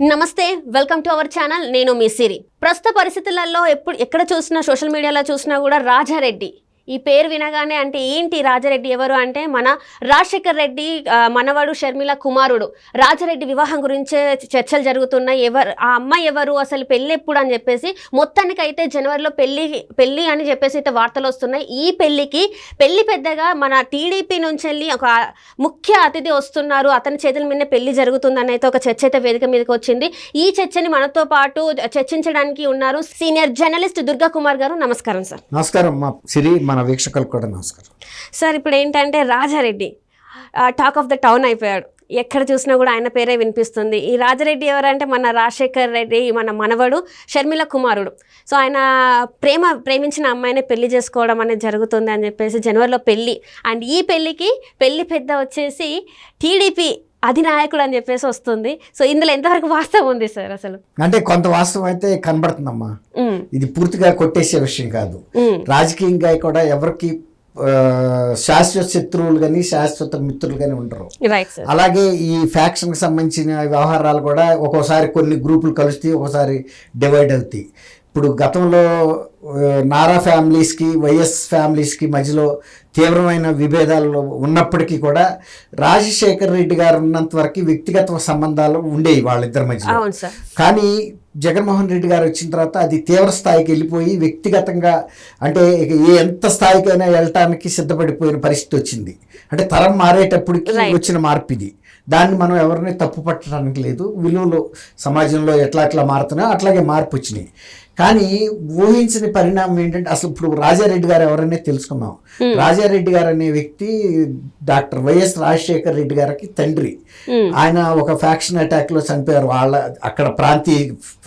నమస్తే welcome to our channel. నేను మీ సిరి. ప్రస్తుత పరిస్థితులలో ఎప్పుడు ఎక్కడ చూసినా సోషల్ మీడియాలో చూసినా కూడా రాజారెడ్డి. ఈ పేరు వినగానే అంటే ఏంటి రాజారెడ్డి ఎవరు అంటే మన రాజశేఖర్ రెడ్డి మనవడు షర్మిల కుమారుడు. రాజారెడ్డి వివాహం గురించే చర్చలు జరుగుతున్నాయి. ఎవరు ఆ అమ్మాయి ఎవరు అసలు పెళ్ళి ఎప్పుడు అని చెప్పేసి మొత్తానికి అయితే జనవరిలో పెళ్ళి పెళ్ళి అని చెప్పేసి అయితే వార్తలు వస్తున్నాయి. ఈ పెళ్ళికి పెళ్ళి పెద్దగా మన టీడీపీ నుంచి వెళ్ళి ఒక ముఖ్య అతిథి వస్తున్నారు. అతని చేతుల మీద పెళ్ళి జరుగుతుందని అయితే ఒక చర్చ అయితే వేదిక మీదకి వచ్చింది. ఈ చర్చని మనతో పాటు చర్చించడానికి ఉన్నారు సీనియర్ జర్నలిస్ట్ దుర్గా కుమార్ గారు. నమస్కారం సార్. నమస్కారం. మా సిరి మన వీక్షకులకు కూడా నమస్కారం. సార్ ఇప్పుడు ఏంటంటే Rajareddy talk of the town అయిపోయాడు. ఎక్కడ చూసినా కూడా ఆయన పేరే వినిపిస్తుంది. ఈ రాజారెడ్డి ఎవరంటే మన రాజశేఖర్ రెడ్డి మన మనవడు షర్మిల కుమారుడు. సో ఆయన ప్రేమ ప్రేమించిన అమ్మాయిని పెళ్ళి చేసుకోవడం అనేది జరుగుతుంది అని చెప్పేసి జనవరిలో పెళ్ళి అండ్ ఈ పెళ్ళికి పెళ్ళి పెద్ద వచ్చేసి టీడీపీ అధినాయకుడు అని చెప్పేసి వస్తుంది. సో ఇందులో ఎంతవరకు వాస్తవం ఉంది సార్ అసలు? అంటే కొంత వాస్తవం అయితే కనబడుతుందమ్మా. ఇది పూర్తిగా కొట్టేసే విషయం కాదు. రాజకీయంగా కూడా ఎవరికి శాశ్వత శత్రువులు కానీ శాశ్వత మిత్రులు కానీ సార్ అలాగే ఈ ఫ్యాక్షన్కి సంబంధించిన వ్యవహారాలు కూడా ఒక్కోసారి కొన్ని గ్రూపులు కలుస్తాయి ఒక్కోసారి డివైడ్ అవుతాయి. ఇప్పుడు గతంలో నారా ఫ్యామిలీస్కి వైఎస్ ఫ్యామిలీస్కి మధ్యలో తీవ్రమైన విభేదాలు ఉన్నప్పటికీ కూడా రాజశేఖర్ రెడ్డి గారు ఉన్నంత వరకు వ్యక్తిగత సంబంధాలు ఉండేవి వాళ్ళిద్దరి మధ్యలో. సార్. కానీ జగన్మోహన్ రెడ్డి గారు వచ్చిన తర్వాత అది తీవ్ర స్థాయికి వెళ్ళిపోయి వ్యక్తిగతంగా అంటే ఎంత స్థాయికైనా వెళ్ళటానికి సిద్ధపడిపోయిన పరిస్థితి వచ్చింది. అంటే తరం మారేటప్పటికి. వచ్చిన మార్పు ఇది. దాన్ని మనం ఎవరిని తప్పు పట్టడానికి లేదు. విలువలు సమాజంలో ఎట్లా ఎట్లా మారుతున్నాయో అట్లాగే మార్పు వచ్చినాయి. కానీ ఊహించని పరిణామం ఏంటంటే అసలు ఇప్పుడు రాజారెడ్డి గారు ఎవరనే తెలుసుకున్నాం రాజారెడ్డి గారు అనే వ్యక్తి డాక్టర్ వైఎస్ రాజశేఖర్ రెడ్డి గారికి తండ్రి. ఆయన ఒక ఫ్యాక్షన్ అటాక్లో చనిపోయారు. వాళ్ళ అక్కడ ప్రాంతీయ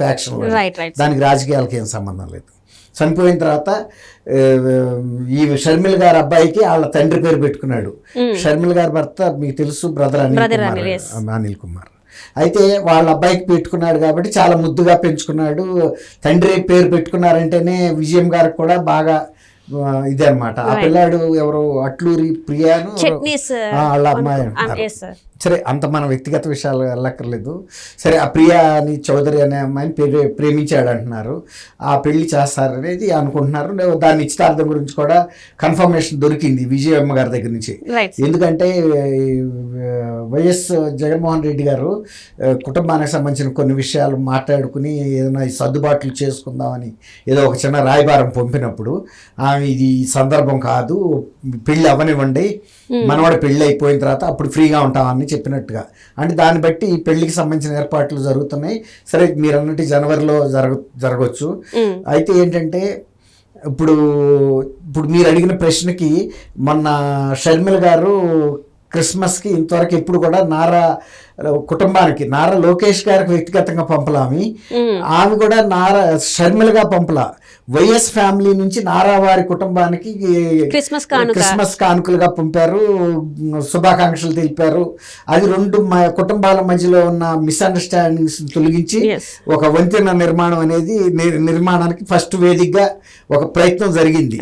ఫ్యాక్షన్ దానికి రాజకీయాలకి ఏం సంబంధం లేదు. చనిపోయిన తర్వాత ఈ షర్మిల గారి అబ్బాయికి వాళ్ళ తండ్రి పేరు పెట్టుకున్నాడు. షర్మిల గారి భర్త మీకు తెలుసు బ్రదర్ అనిల్ కుమార్. అనిల్ కుమార్. అయితే వాళ్ళ అబ్బాయికి పెట్టుకున్నాడు కాబట్టి చాలా ముద్దుగా పెంచుకున్నాడు. తండ్రి పేరు పెట్టుకున్నారంటేనే విజయం గారికి కూడా బాగా ఇదే అనమాట ఆ. పిల్లాడు ఎవరు అట్లూరి ప్రియాను వాళ్ళ అమ్మాయి సార్ అంత మన వ్యక్తిగత విషయాలు వెళ్ళక్కర్లేదు. సరే ఆ ప్రియా అని చౌదరి అనే అమ్మాయిని ప్రే ప్రేమించాడు అంటున్నారు. ఆ పెళ్ళి చేస్తారనేది అనుకుంటున్నారు. దాని నిశ్చితార్థం గురించి కూడా కన్ఫర్మేషన్ దొరికింది విజయమ్మ గారి దగ్గర నుంచి. ఎందుకంటే వైఎస్ జగన్మోహన్ రెడ్డి గారు కుటుంబానికి సంబంధించిన కొన్ని విషయాలు మాట్లాడుకుని ఏదైనా సర్దుబాట్లు చేసుకుందామని ఏదో ఒక చిన్న రాయబారం పంపినప్పుడు ఆమె ఇది సందర్భం కాదు. పెళ్ళి అవ్వనివ్వండి. మనవాడి పెళ్ళి అయిపోయిన తర్వాత అప్పుడు ఫ్రీగా ఉంటామని చెప్పినట్టుగా. అంటే దాన్ని బట్టి ఈ పెళ్ళికి సంబంధించిన ఏర్పాట్లు జరుగుతున్నాయి. సరే మీరు అన్నట్టు జనవరిలో జరగ జరగవచ్చు అయితే ఏంటంటే ఇప్పుడు ఇప్పుడు మీరు అడిగిన ప్రశ్నకి మొన్న షర్మిల గారు క్రిస్మస్కి ఇంతవరకు ఎప్పుడు కూడా నారా కుటుంబానికి నారా లోకేష్ గారికి వ్యక్తిగతంగా పంపలామి ఆమె. కూడా నారా షర్మిలగా పంపలా. వైఎస్ ఫ్యామిలీ నుంచి నారా వారి కుటుంబానికి క్రిస్మస్ క్రిస్మస్ కానుకలుగా పంపారు శుభాకాంక్షలు తెలిపారు. అది రెండు కుటుంబాల మధ్యలో ఉన్న మిస్అండర్స్టాండింగ్స్ తొలగించి. ఒక వంతెన నిర్మాణం అనేది నిర్మాణానికి ఫస్ట్ వేదికగా ఒక ప్రయత్నం జరిగింది.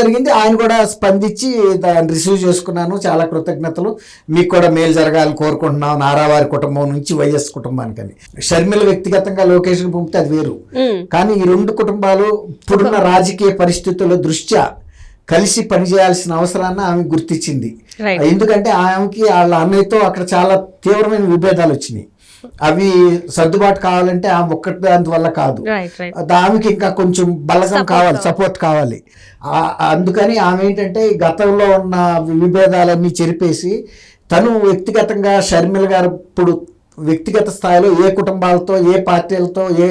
జరిగింది. ఆయన కూడా స్పందించి దాన్ని రిసీవ్ చేసుకున్నాను. చాలా కృతజ్ఞతలు. మీకు కూడా మేలు జరగాలని కోరుకుంటున్నాం. నారావారి కుటుంబం నుంచి వైఎస్ కుటుంబానికి అని షర్మిల వ్యక్తిగతంగా లోకేష్కి పంపితే అది వేరు. కానీ ఈ రెండు కుటుంబాలు ఇప్పుడున్న రాజకీయ పరిస్థితుల దృష్ట్యా కలిసి పనిచేయాల్సిన అవసరాన్ని ఆమె గుర్తించింది. ఎందుకంటే ఆమెకి వాళ్ళ అన్నయ్యతో అక్కడ చాలా తీవ్రమైన విభేదాలు వచ్చినాయి. అవి సర్దుబాటు కావాలంటే ఆమె ఒక్కటి దాని వల్ల కాదు ఆమెకి ఇంకా కొంచెం బలగం Support కావాలి. సపోర్ట్ కావాలి అందుకని ఆమె ఏంటంటే గతంలో ఉన్న విభేదాలన్నీ చెరిపేసి తను వ్యక్తిగతంగా షర్మిల గారు ఇప్పుడు వ్యక్తిగత స్థాయిలో ఏ కుటుంబాలతో ఏ పార్టీలతో ఏ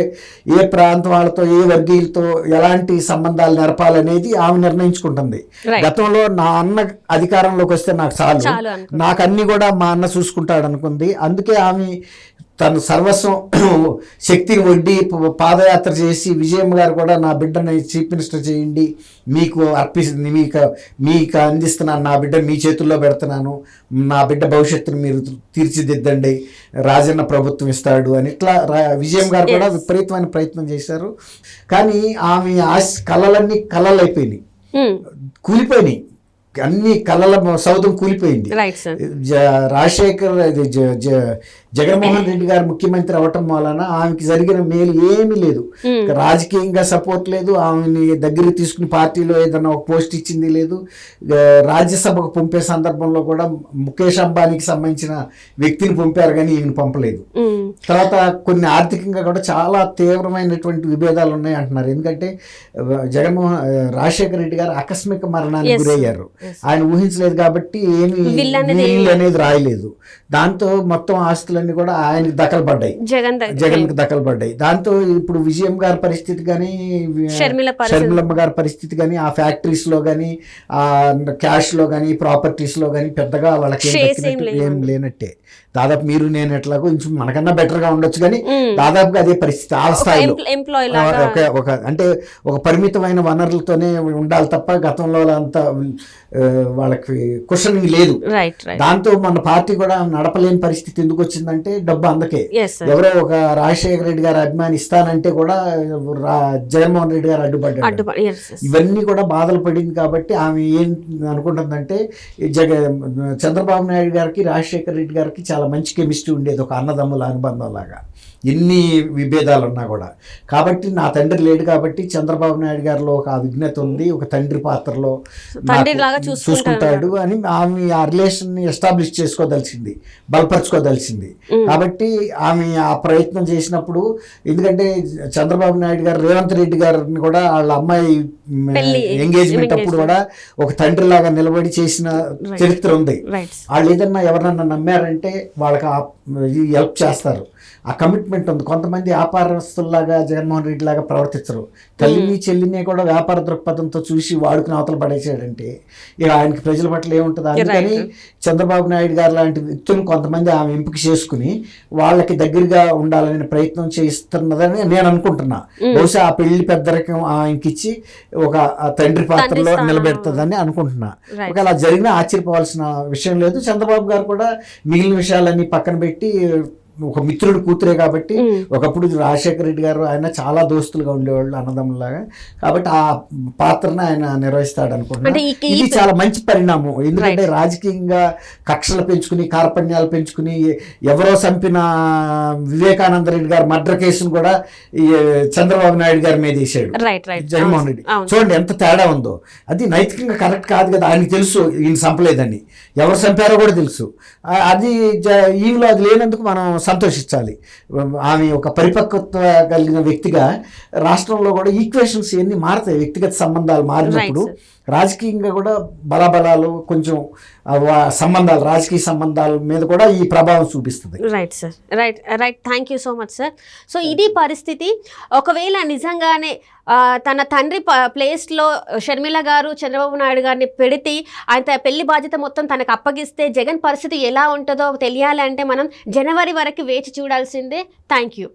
ఏ ప్రాంతం వాళ్ళతో ఏ వర్గీయులతో ఎలాంటి సంబంధాలు నెరపాలనేది ఆమె నిర్ణయించుకుంటుంది. గతంలో నా అన్న అధికారంలోకి వస్తే నాకు చాలు. నాకు అన్ని కూడా మా అన్న చూసుకుంటాడు అనుకుంది అందుకే ఆమె తను సర్వస్వం శక్తిని వడ్డీ పాదయాత్ర చేసి విజయమ్మ గారు కూడా నా బిడ్డని చీఫ్ మినిస్టర్ చేయండి. మీకు అర్పిస్తుంది మీకు మీకు అందిస్తున్నాను. నా బిడ్డ మీ చేతుల్లో పెడుతున్నాను. నా బిడ్డ భవిష్యత్తును మీరు తీర్చిదిద్దండి. రాజన్న ప్రభుత్వం ఇస్తాడు అని ఇట్లా రా- విజయం గారు కూడా. విపరీతమైన ప్రయత్నం చేశారు. కానీ ఆమె ఆశ కళలన్నీ కళలు అయిపోయినాయి ఉమ్, కూలిపోయినాయి. అన్ని కళల సౌధం కూలిపోయింది. రాజశేఖర్ జగన్మోహన్ రెడ్డి గారు ముఖ్యమంత్రి అవటం వలన ఆమెకి జరిగిన మేలు ఏమీ లేదు. రాజకీయంగా సపోర్ట్ లేదు. ఆమెని దగ్గరికి తీసుకుని పార్టీలో ఏదైనా ఒక పోస్ట్ ఇచ్చింది లేదు. రాజ్యసభకు పంపే సందర్భంలో కూడా ముఖేష్ అంబానీకి సంబంధించిన వ్యక్తిని పంపారు కానీ ఈయన పంపలేదు. తర్వాత కొన్ని ఆర్థికంగా కూడా చాలా తీవ్రమైనటువంటి విభేదాలు ఉన్నాయి అంటున్నారు. ఎందుకంటే జగన్మోహన్ రాజశేఖర రెడ్డి గారు ఆకస్మిక మరణానికి గురయ్యారు. ఆయన ఊహించలేదు కాబట్టి ఏమి అనేది రాయలేదు. దాంతో మొత్తం ఆస్తులన్నీ కూడా ఆయనకి దఖలుపడ్డాయి జగన్ దగ్గర జగన్కి దఖలుపడ్డాయి దాంతో ఇప్పుడు విజయం గారి పరిస్థితి కానీ షర్మిలమ్మ గారి పరిస్థితి కానీ ఆ ఫ్యాక్టరీస్లో కానీ ఆ క్యాష్లో కానీ ప్రాపర్టీస్లో కానీ పెద్దగా వాళ్ళకి ఏం లేనట్టే. దాదాపు మీరు నేను ఎట్లాగో ఇంచు మనకన్నా బెటర్గా ఉండొచ్చు కానీ దాదాపుగా అదే పరిస్థితి ఆ స్థాయిలో. ఒక ఒక అంటే ఒక పరిమితమైన వనరులతోనే ఉండాలి తప్ప గతంలో అంత వాళ్ళకి కుషనింగ్ లేదు. దాంతో మన పార్టీ కూడా నడపలేని పరిస్థితి ఎందుకు వచ్చిందంటే డబ్బు అందకే. ఎవరో ఒక రాజశేఖర రెడ్డి గారు అభిమాని ఇస్తానంటే కూడా జగన్మోహన్ రెడ్డి గారు అడ్డుపడ్డాడు. ఇవన్నీ కూడా బాధలు పడింది కాబట్టి ఆమె ఏం అనుకుంటుందంటే జగ చంద్రబాబు నాయుడు గారికి రాజశేఖర రెడ్డి గారికి చాలా మంచి కెమిస్ట్రీ ఉండేది ఒక అన్నదమ్ముల అనుబంధం లాగా. ఎన్ని విభేదాలు ఉన్నా కూడా. కాబట్టి నా తండ్రి లేడు కాబట్టి చంద్రబాబు నాయుడు గారిలో ఒక విఘ్నత ఉంది ఒక తండ్రి పాత్రలో చూసుకుంటాడు. అని ఆమె ఆ రిలేషన్ని ఎస్టాబ్లిష్ చేసుకోదలిసింది బలపరచుకోదలిసింది. ఉమ్, కాబట్టి ఆమె ఆ ప్రయత్నం చేసినప్పుడు ఎందుకంటే చంద్రబాబు నాయుడు గారు రేవంత్ రెడ్డి గారిని కూడా వాళ్ళ అమ్మాయి ఎంగేజ్మెంట్ అప్పుడు కూడా ఒక తండ్రి లాగా నిలబడి చేసిన. చరిత్ర ఉంది. వాళ్ళు ఏదన్నా ఎవరన్నా నమ్మారంటే వాళ్ళకి హెల్ప్ చేస్తారు. ఆ కమిట్మెంట్ ఉంది. కొంతమంది వ్యాపారస్తుల్లాగా జగన్మోహన్ రెడ్డి లాగా ప్రవర్తించరు. తల్లిని చెల్లిని కూడా వ్యాపార దృక్పథంతో చూసి వాడుకుని అవతల పడేసాడంటే ఇక ఆయనకి ప్రజల పట్ల ఏముంటుంది? అందుకని చంద్రబాబు నాయుడు గారు లాంటి వ్యక్తులను కొంతమంది ఆమె ఎంపిక చేసుకుని వాళ్ళకి దగ్గరగా ఉండాలనే ప్రయత్నం చేస్తున్నదని నేను అనుకుంటున్నా బహుశా ఆ పెళ్ళి పెద్దరికం ఆయనకి ఇచ్చి ఒక తండ్రి పాత్రలో. నిలబెడుతుందని అనుకుంటున్నా. ఒకవేళ అలా జరిగినా ఆశ్చర్యపోవాల్సిన విషయం లేదు చంద్రబాబు గారు కూడా మిగిలిన విషయాలన్నీ పక్కన పెట్టి ఒక మిత్రుడు కూతురే కాబట్టి ఒకప్పుడు రాజశేఖర రెడ్డి గారు ఆయన చాలా దోస్తులుగా ఉండేవాళ్ళు అన్నదమ్ములాగా కాబట్టి ఆ పాత్రను ఆయన నిర్వహిస్తాడు అనుకుంటున్నా. అంటే ఈ- ఈ- ఇది చాలా మంచి పరిణామం. ఎందుకంటే రాజకీయంగా కక్షలు పెంచుకుని కార్పణ్యాలు పెంచుకుని ఎవరో చంపిన వివేకానంద రెడ్డి గారు మర్డర్ కేసును కూడా ఈ చంద్రబాబు నాయుడు గారి మీద వేసాడు. జగన్మోహన్ రెడ్డి. చూడండి ఎంత తేడా ఉందో. అది నైతికంగా కరెక్ట్ కాదు కదా. ఆయనకి తెలుసు ఈయన చంపలేదని. ఎవరు చంపారో కూడా తెలుసు. అది ఈయనలో అది లేనందుకు మనం సంతోషించాలి. ఆమె ఒక పరిపక్వత కలిగిన వ్యక్తిగా రాష్ట్రంలో కూడా ఈక్వేషన్స్ ఇవన్నీ మారుతాయి. వ్యక్తిగత సంబంధాలు మారినప్పుడు రాజకీయంగా కూడా బలబలాలు కొంచెం సంబంధాలు రాజకీయ సంబంధాల మీద కూడా ఈ ప్రభావం చూపిస్తుంది. Right sir right right thank you so much sir so ఇది పరిస్థితి ఒకవేళ నిజంగానే తన తండ్రి ప- ప్లేస్లో షర్మిల గారు చంద్రబాబు నాయుడు గారిని పెడితే ఆయన పెళ్ళి బాధ్యత మొత్తం తనకు అప్పగిస్తే జగన్ పరిస్థితి ఎలా ఉంటుందో తెలియాలంటే మనం జనవరి వరకు వేచి చూడాల్సిందే. Thank you